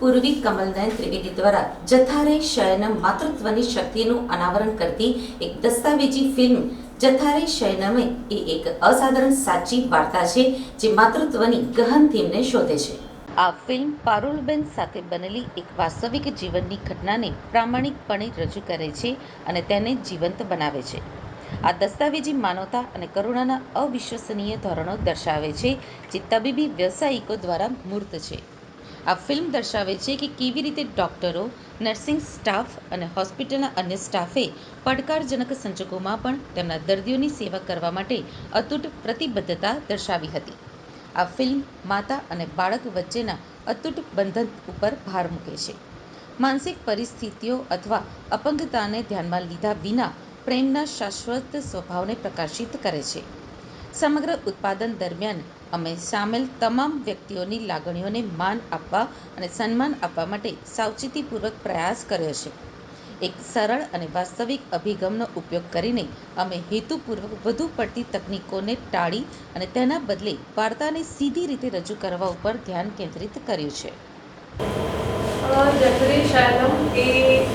પૂર્વી કમલનયન ત્રિવેદી દ્વારા જથારે શયનમ માતૃત્વની શક્તિનું અનાવરણ કરતી એક દસ્તાવેજી ફિલ્મ જથારે શયનમે એ એક અસાધારણ સાચી વાર્તા છે જે માતૃત્વની ગહન થીમને શોધે છે. આ ફિલ્મ પારુલબેન સાથે બનેલી એક વાસ્તવિક જીવનની ઘટનાને પ્રામાણિકપણે રજૂ કરે છે અને તેને જીવંત બનાવે છે. આ દસ્તાવેજી માનવતા અને કરુણાના અવિશ્વસનીય ધોરણો દર્શાવે છે જે તબીબી વ્યવસાયિકો દ્વારા મૂર્ત છે. આ ફિલ્મ દર્શાવે છે કે કેવી રીતે ડોક્ટરો, નર્સિંગ સ્ટાફ અને હોસ્પિટલના અન્ય સ્ટાફે પડકારજનક સંજોગોમાં પણ તેમના દર્દીઓની સેવા કરવા માટે અતૂટ પ્રતિબદ્ધતા દર્શાવી હતી. આ ફિલ્મ માતા અને બાળક વચ્ચેના અતૂટ બંધન ઉપર ભાર મૂકે છે. માનસિક પરિસ્થિતિઓ અથવા અપંગતાને ધ્યાનમાં લીધા વિના પ્રેમના શાશ્વત સ્વભાવને પ્રકાશિત કરે છે. સમગ્ર ઉત્પાદન દરમિયાન અમે સામેલ તમામ વ્યક્તિઓની લાગણીઓને માન આપવા અને સન્માન આપવા માટે સાવચેતીપૂર્વક પ્રયાસ કર્યો છે. એક સરળ અને વાસ્તવિક અભિગમનો ઉપયોગ કરીને અમે હેતુપૂર્વક વધુ પડતી તકનીકોને ટાળી અને તેના બદલે વાર્તાને સીધી રીતે રજૂ કરવા ઉપર ધ્યાન કેન્દ્રિત કર્યું છે.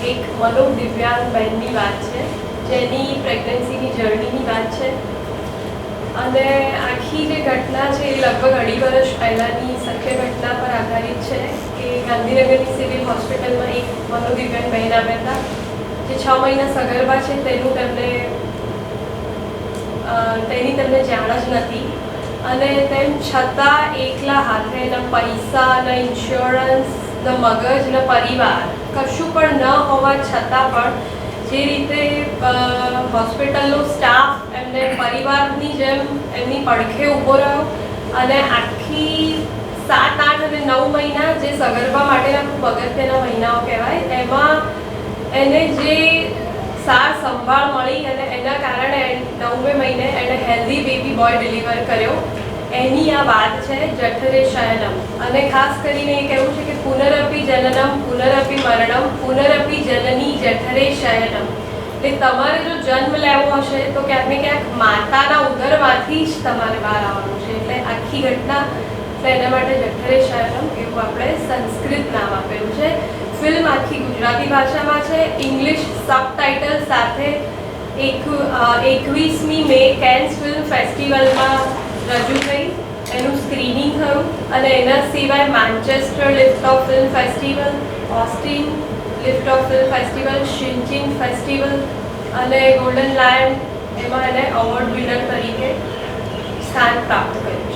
એક મનોદિવ્યાંગ બહેનની વાત છે, જેની પ્રેગ્નન્સીની જર્નીની વાત છે. અને આખી જે ઘટના છે એ લગભગ અઢી વર્ષ પહેલાંની સત્ય ઘટના પર આધારિત છે કે ગાંધીનગરની સિવિલ હોસ્પિટલમાં એક મનોદિવ્યાંગ બહેન આવ્યા હતા. જે છ મહિના સગર્ભા છે તેનું તેમને તેની તેમને જાણ જ નથી. અને તેમ છતાં એકલા હાથે ન પૈસા ન ઇન્સ્યોરન્સ ન મગજ ન પરિવાર કશું પણ ન હોવા છતાં પણ જે રીતે હોસ્પિટલનો સ્ટાફ એમને પરિવારની જેમ એમની પડખે ઊભો રહ્યો અને આખી સાત, આઠ અને નવ મહિના જે સગર્ભા માટેના ખૂબ અગત્યના મહિનાઓ કહેવાય, એમાં એને જે સાર સંભાળ મળી અને એના કારણે નવમે મહિને એણે હેલ્ધી બેબી બોય ડિલિવર કર્યો. એની આ વાત છે જઠરે શયનમ અને ખાસ કરીને એ કહેવું છે કે પુનરપી જનનમ પુનરપી મરણમ પુનરપી જનની જઠરે શયનમ એટલે તમારે જો જન્મ લેવો હશે, તો ક્યાંક ને ક્યાંક માતાના ઉદરમાંથી જ તમારે બહાર આવવાનું છે. એટલે આખી ઘટના એના માટે જઠરે શયનમ એવું આપણે સંસ્કૃત નામ આપેલું છે. ફિલ્મ આખી ગુજરાતી ભાષામાં છે. ઇંગ્લિશ સબટાઇટલ સાથે એક એકવીસમી મે કેન્સ ફિલ્મ ફેસ્ટિવલમાં રજૂ થઈ અને એના સિવાય Manchester liftoff film festival Austin liftoff film festival શિન્ચિન festival અને ગોલ્ડન લાયન એમાં એને અવોર્ડ વિનર તરીકે સ્થાન પ્રાપ્ત કર્યું